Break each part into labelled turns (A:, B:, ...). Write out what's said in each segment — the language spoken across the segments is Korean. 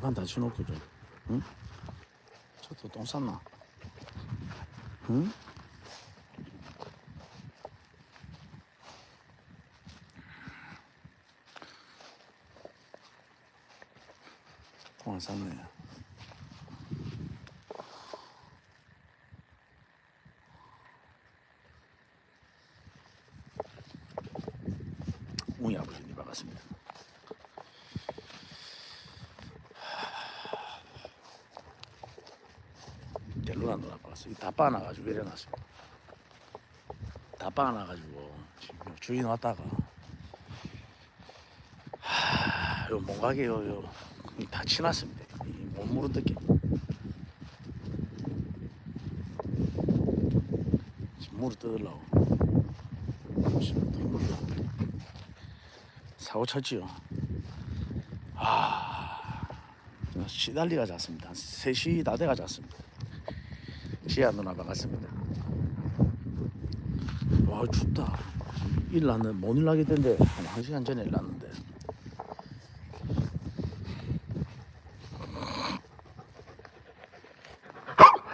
A: 들판 다 치놓고 좀 응? 저도 똥 쌌나? 응? 똥안 쌌네 웅이 아버지님 반갑습니다 델로나 누나 봤어. 다 빠나가지고 이래놨어. 다 빠나가지고 지금 주인 왔다가 하, 요 몸가게 요, 요, 다 치놨습니다. 이못 물어뜯게. 지금 물어 뜯으려고. 지금 또 물러. 사고 쳤지요. 아, 시달리가 잤습니다. 한 3시 다 돼가 잤습니다. 지아 누나 반갑습니다. 와 춥다. 일 났는 못일 나게 된데 한 1시간 전에 일 났는데.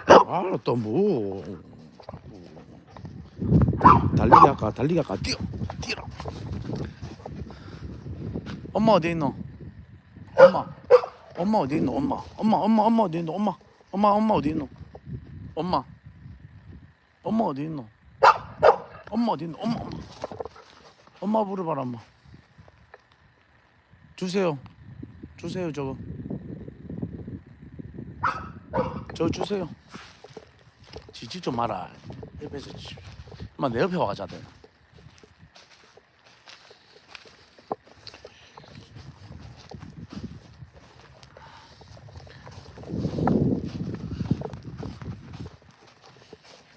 A: 아또 뭐. 달리기 할까 달리기 할까 뛰어 뛰어. 엄마 어디 있노? 엄마 엄마 어디 있노? 엄마 엄마 엄마 엄마 어디 있노? 엄마 엄마 엄마 어디 있노? 엄마. 엄마 어디 있노? 엄마 어디 있노? 엄마 엄마. 엄마 부르봐라 엄마. 주세요. 주세요 저거. 저 주세요. 지지 좀 마라. 옆에서 지- 엄마 내 옆에 와가자대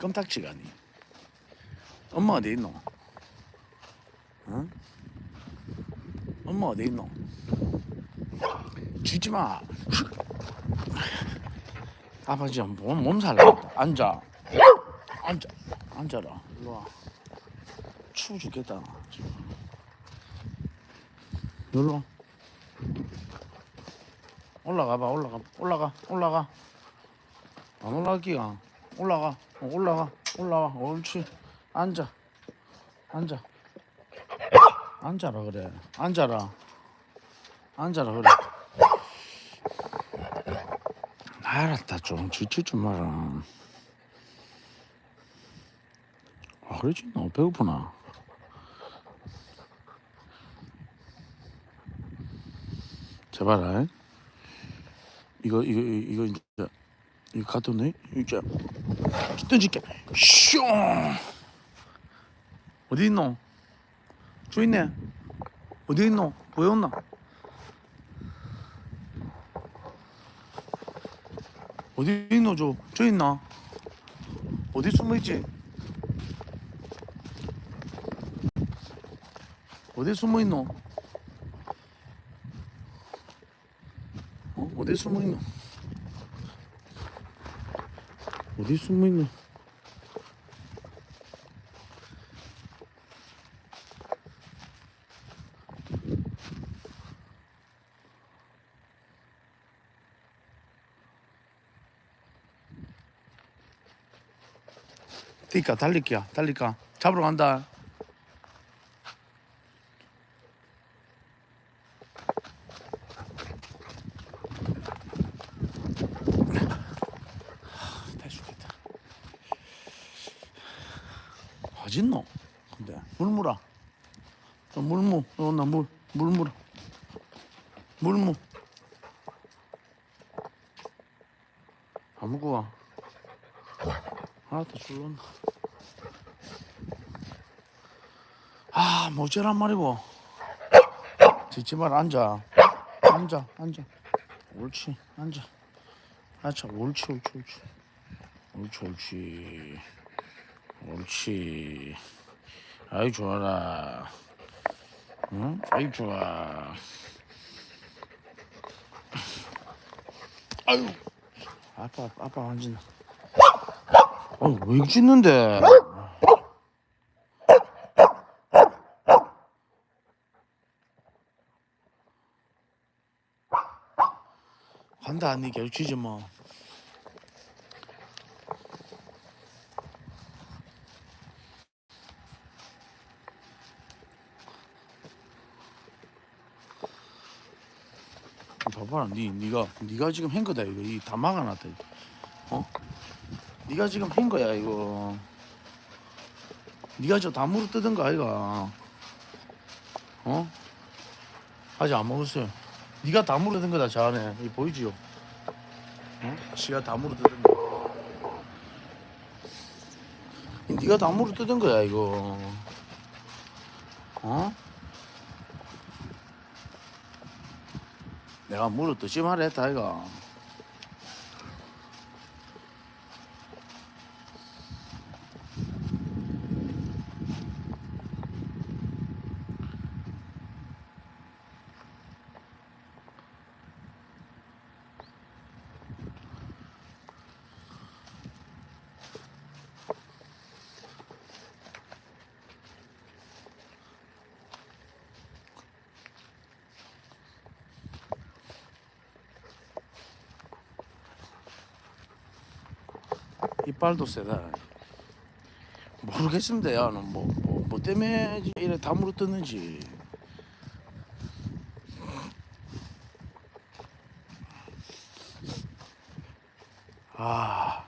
A: 껌딱지가 아니 엄마 어디 있노? 응? 엄마 어디 있노? 주지 마. 아버지 몸 몸살 나겠다. 앉아. 앉아. 앉아라. 일로 와. 추워 죽겠다. 일로 와. 올라가 봐. 올라가. 올라가. 올라가. 안 올라가기가. 올라가. 어, 올라가. 올라와. 옳지. 앉아. 앉아. 앉아라 그래. 앉아라. 앉아라 그래. 알았다 좀 지치 좀 마라. 아 그러지 너 배고프나? 제발 아. 이거 이거 이거 이제 이거 가둬네. 이제 던질게. 슝. 어디 있노? 저 있네. 어디 있노? 보였나? 어디 있노 저? 저 있나? 어디 숨어 있지? 어디 숨어 있노? 어? 어디 숨어 있노? 숨어 있노? 뛰까 달릴게야 달릴까 잡으러 간다 어딨노? 근데 물 물어 저 물무. 어나 물물 물어 물무. 안 무거워 아또 줄렀나? 아 모자란 말이고 짖지 마라 앉아. 앉아 앉아. 옳지 앉아. 아차 옳지 옳지 옳지. 옳지 옳지 옳지. 아이 좋아라. 응? 아이 좋아. 아유. 아빠 아빠 만진다 어왜 짖는데? 간다 니. 계속 치지 뭐 봐봐라 니 니가 니가 지금 한 거다 이거 이 다 막아놨다. 어? 니가 지금 한 거야 이거 니가 저 다무로 뜯은 거 아이가 어? 아직 안 먹었어요 니가 다무로 뜯은 거다 저 안에 이 보이지요? 어? 지가 다무로 뜯은 거 니가 다무로 뜯은 거야 이거 어? 내가 물을 뜨지 말라 했다 아이가 이빨도 세다. 모르겠습니다. 야는 뭐, 뭐, 뭐 때문에 이래 다무로 뜯는지. 아.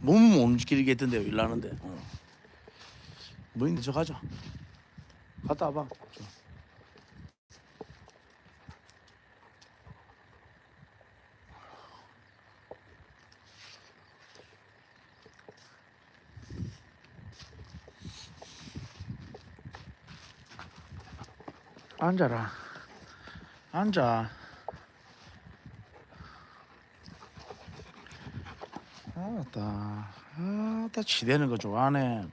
A: 몸은 못 움직이겠던데요 일하는데. 어. 뭐인데 저 가자. 갔다 와봐 앉아라. 앉아. 아따 아따 치대는 거 좋아하네.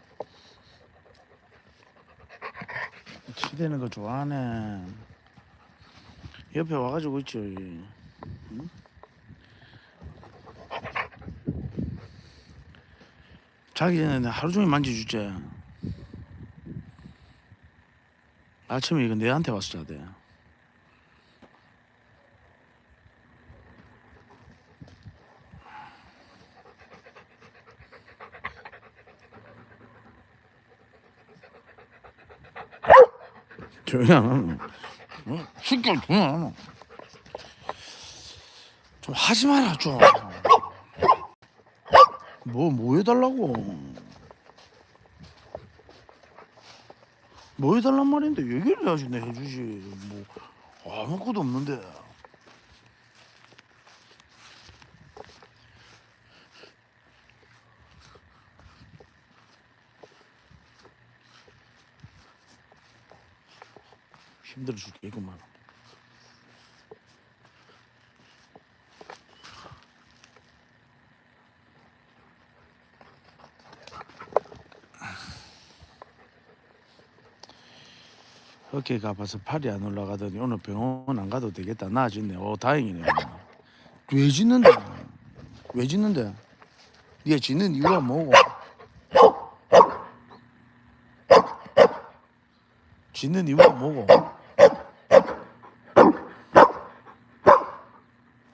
A: 치대는 거 좋아하네. 옆에 와가지고 있죠? 자기 전에 하루 종일 만져주지 아침에 이거 내한테 와서 자대 조용히 안 하노 어? 시켜 조용히 안 하노 좀 하지 마라 좀 뭐 뭐 해달라고 뭐 해달란 말인데 얘기를 해야지 내 해주지. 뭐 아무것도 없는데. 힘들어 죽겠구만 어깨가 아파서 팔이 안 올라가더니 오늘 병원 안 가도 되겠다. 나아졌네. 오 다행이네. 왜 짖는데? 왜 짖는데? 네가 짖는 이유가 뭐고? 짖는 이유가 뭐고?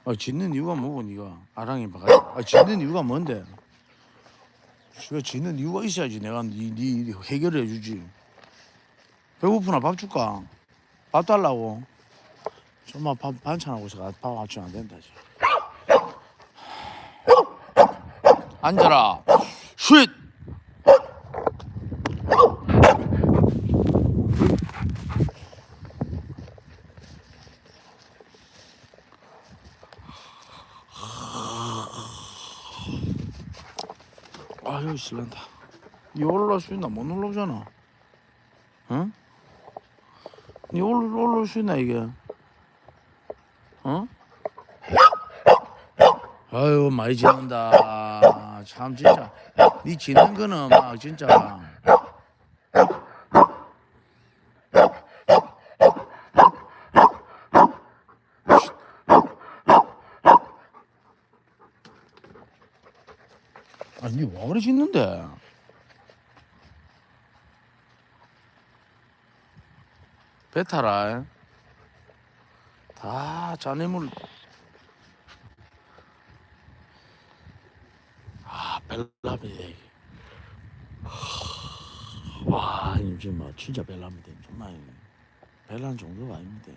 A: 아 짖는 이유가 뭐고 네가? 아랑이 봐가지고. 아 짖는 이유가 뭔데? 왜 짖는 이유가 있어야지 내가 네, 네 해결을 해주지 배고프나 밥 줄까? 밥 달라고. 좀만 밥 반찬하고 있어. 밥 맞추면 안 된다. 지금. 앉아라. 쉿. 아유 실난다. 이 올라올 수 있나? 못 올라오잖아. 응? 니 올라 올라올 수 있나 이게? 어? 아유 많이 짖는다. 참 진짜. 니 짖는 거는 막 진짜. 아니 와 그래 짖는데? 배탈아. 다 잔해물. 아, 벨라미. 와 요즘 막 진짜 벨라미데 정말 벨란 정도가 아닙니다.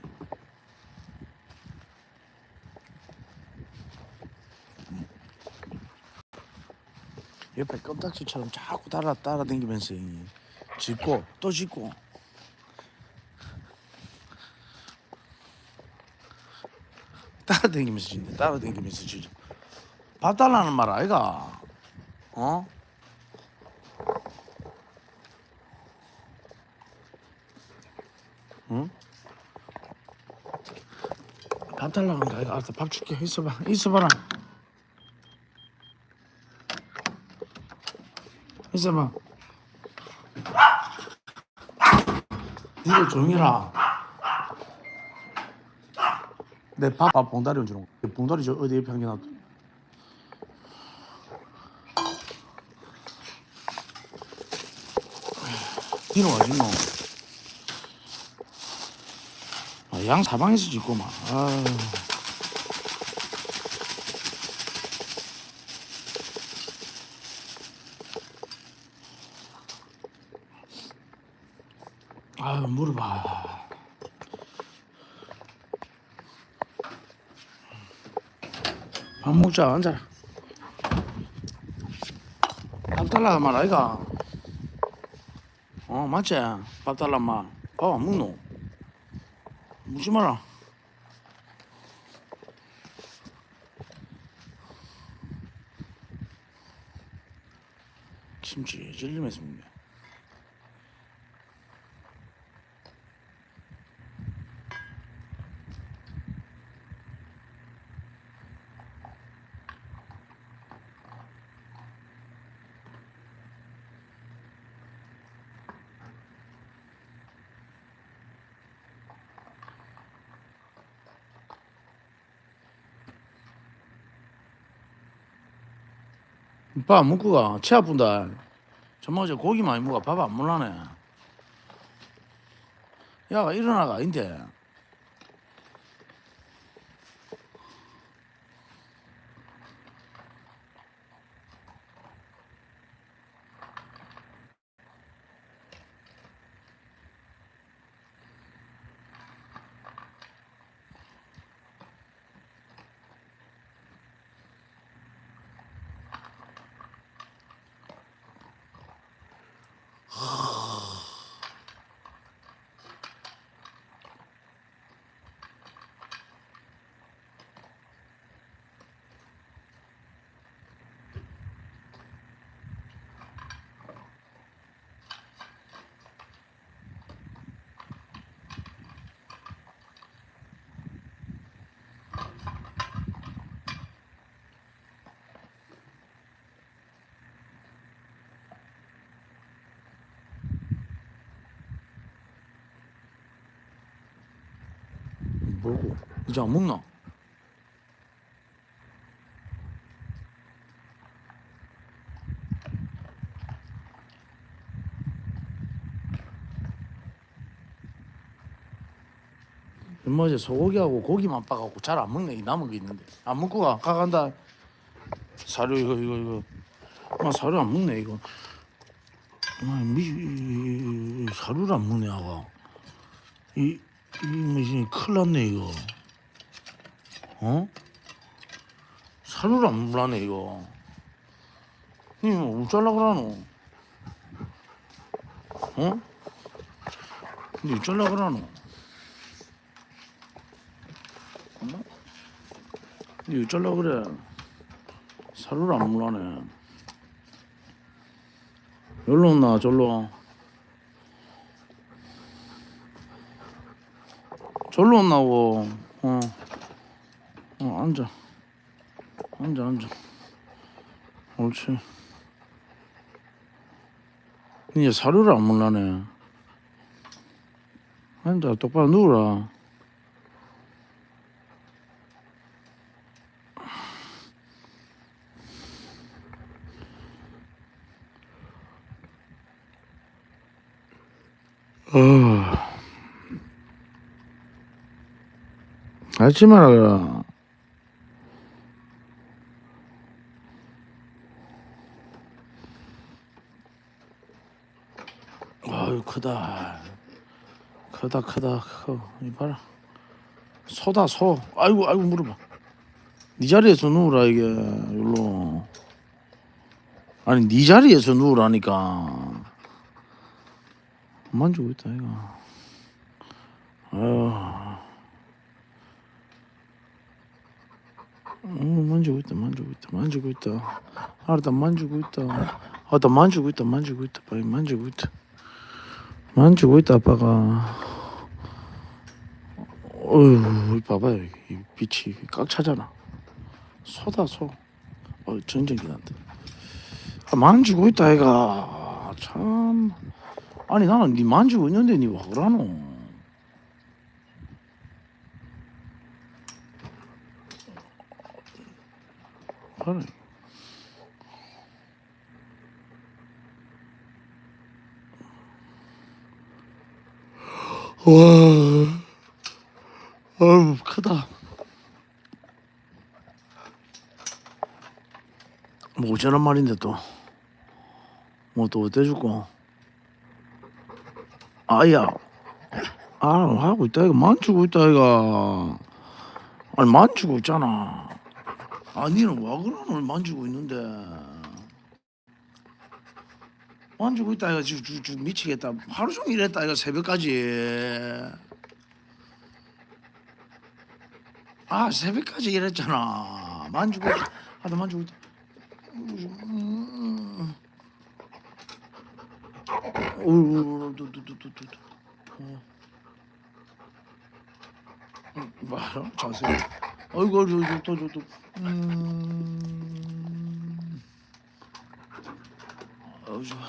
A: 옆에 껌딱지처럼 자꾸 따라 따라다니면서 짓고 또 짓고 따라다니면서 짖네 따라다니면서 짖어 밥 달라는 말 아이가? 어? 응? 밥 달라는 거 아이가? 알았어 밥 줄게. 있어봐 있어봐라. 있어봐. 조용히 해라 내 밥 밥 봉다리 얹어놓은 거 봉다리 저 어디에 평균 니는 어디 있노? 아, 양 사방에서 짓고만 아 아유 물어봐 밥 먹자 앉아라. 밥 달라 말 아이가. 어 맞지? 밥 달라 말밥 안 먹노? 묻지 마라. 김치 질리면서 먹네 밥 안 먹고 가. 치 아픈다. 어제 고기 많이 먹어. 밥 안 먹라네. 야가 일어나가 아닌데. 뭐고? 이제 안 먹나? 얼마 전 소고기하고 고기만 빠갖고 잘 안 먹네 이 남은 게 있는데 안 먹고 가 가간다 사료 이거 이거 이거 아 사료 안 먹네 이거 아, 미, 사료를 안 먹네 아가 이, 이 무슨 큰일 났네 이거. 어? 사료를 안 먹라네 이거. 이뭐 어쩌려 그러노? 어? 근데 어쩌려 그러노? 어? 근데 어쩌려 그래? 사료를 안 먹라네. 여기로 온나 절로 절로 온나고. 어. 어 앉아. 앉아 앉아. 옳지. 이제 사료를 안 먹라네. 앉아 똑바로 누우라 하지 마라. 아유 크다. 크다 크다 커. 이봐라. 소다 소. 아이고 아이고 물어봐. 네 자리에서 누우라 이게 일로. 아니 네 자리에서 누우라니까. 만지고 있다 이거. 아유. 만지고 있다, 만지고 있다, 만지고 있다. 알았다, 만지고 있다. 알았다, 만지고 있다, 만지고 있다, 빨리 만지고 있다. 만지고 있다, 아빠가. 어휴, 봐봐요, 이 빛이 꽉 차잖아. 소다, 소. 어, 전쟁기 난다. 아, 만지고 있다, 애가. 참. 아니, 나는 니 만지고 있는데 니와 그러노? 그래. 와, 어우 크다. 뭐 어쩌란 말인데 또. 뭐 또 어때주고. 아야. 아 하고 있다 이거 만지고 있다 이거. 아니 만지고 있잖아. 아 니는 와 그러노 만지고 있는데. 만지고 있다 이거 지금 주, 주 미치겠다. 하루 종일 했다 이거 새벽까지. 아 새벽까지 일했잖아. 만지고. 하다 만지고 있다. 음. 어우, 두두두두두. 어. 음, 봐라 자세. 저저 또 저도. 음. 어우 좋아.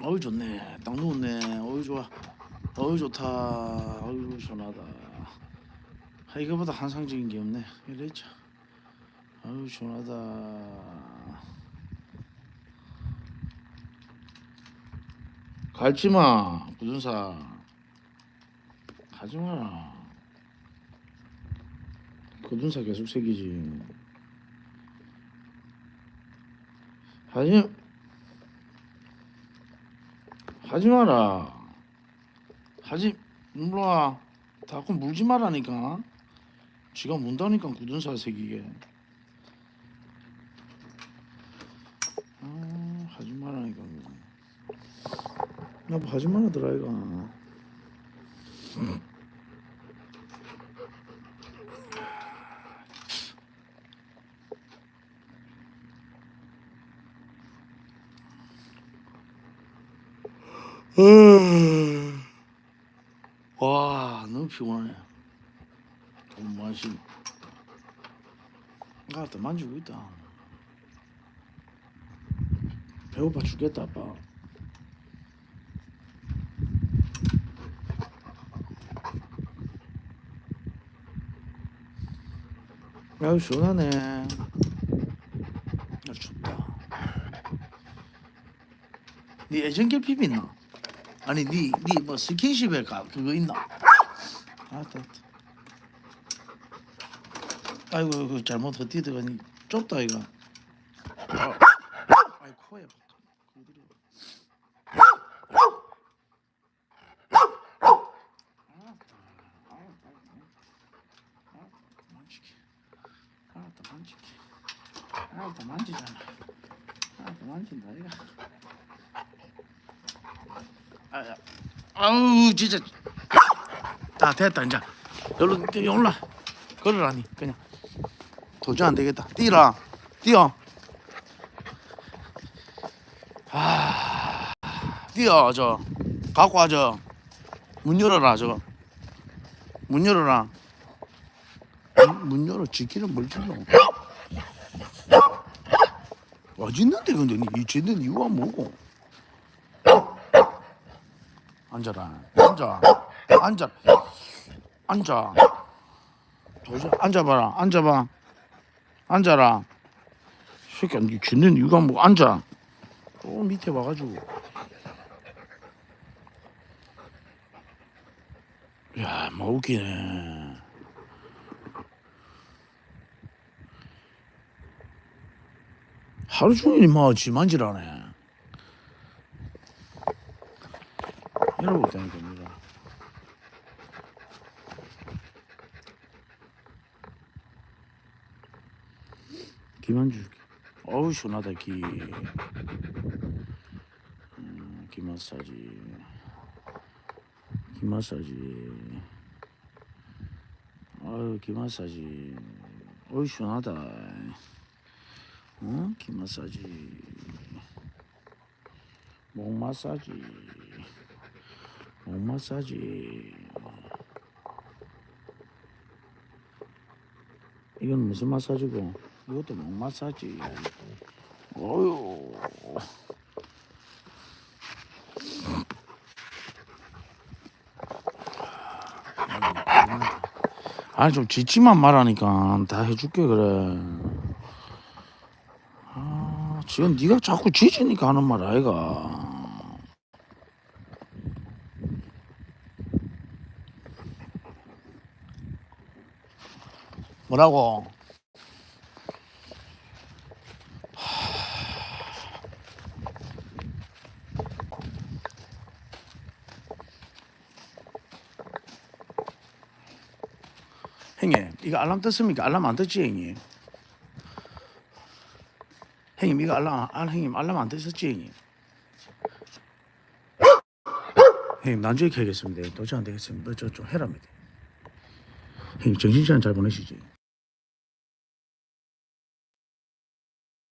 A: 어우 좋네. 딱 누웠네. 어우 좋아. 어우 좋다. 어우 시원하다. 아, 이거보다 환상적인 게 없네. 이래죠. 아유 시원하다. 갈지마 구준사. 가지 마라. 구준사 계속 새기지. 하지 하지 마라. 하지 물러와. 자꾸 물지 말라니까. 지가 문다니까 굳은 살 새기게. 아, 하지 말라니까. 나뭐 하지 말라더라 이 거. 와 너무 피곤하네. 돈 맛이. 아또 만지고 있다. 배고파 죽겠다 아빠. 아유 시원하네. 아 춥다. 네 애정 결핍 있나? 아니 네네뭐 스킨십에 가 그거 있나? 아따. 아이고 그 잘못 헛디 들어가니 좁다 이거. 아, 아이 코에. 알았다 만지잖아. 알았다 만진다 이거. 아, 아우 진짜. 다 됐다 이제. 여기로 뛰어 올라. 걸으라니 그냥. 도저히 안 되겠다. 뛰라. 뛰어. 아, 뛰어 저. 갖고 와 저. 문 열어라 저. 문 열어라. 문, 문 열어 지키는 뭘 질러. 와 짖는데 근데 이 짖는 이유가 뭐고? 앉아라. 앉아. 앉아. 앉아. 도저히 앉아봐라. 앉아봐. 앉아라. 새끼야, 니 짖는 이유가 뭐 앉아. 또 밑에 와가지고. 야, 뭐 웃기네. 하루 종일 뭐 지만질하네. 이러고 있다니까 겁니다. 기만 줄게. 어우 시원하다 기. 음, 기 마사지. 기 마사지. 아유 기 마사지. 어우 시원하다. 어? 기 마사지. 목 마사지. 목 마사지. 이건 무슨 마사지고? 이것도 목 마사지. 어유. 아니 좀 지치만 말하니까 다 해줄게 그래. 아 지금 네가 자꾸 지치니까 하는 말 아이가. 뭐라고? 형님 이거 알람 떴습니까? 알람 안 떴지 형님? 형님 이거 알람 알 형님 알람 안 뜨셨지 형님? 형님 나중에 켜겠습니다. 도저히 안 되겠습니다. 저 좀 해랍니다. 형님 정신시간 잘 보내시지?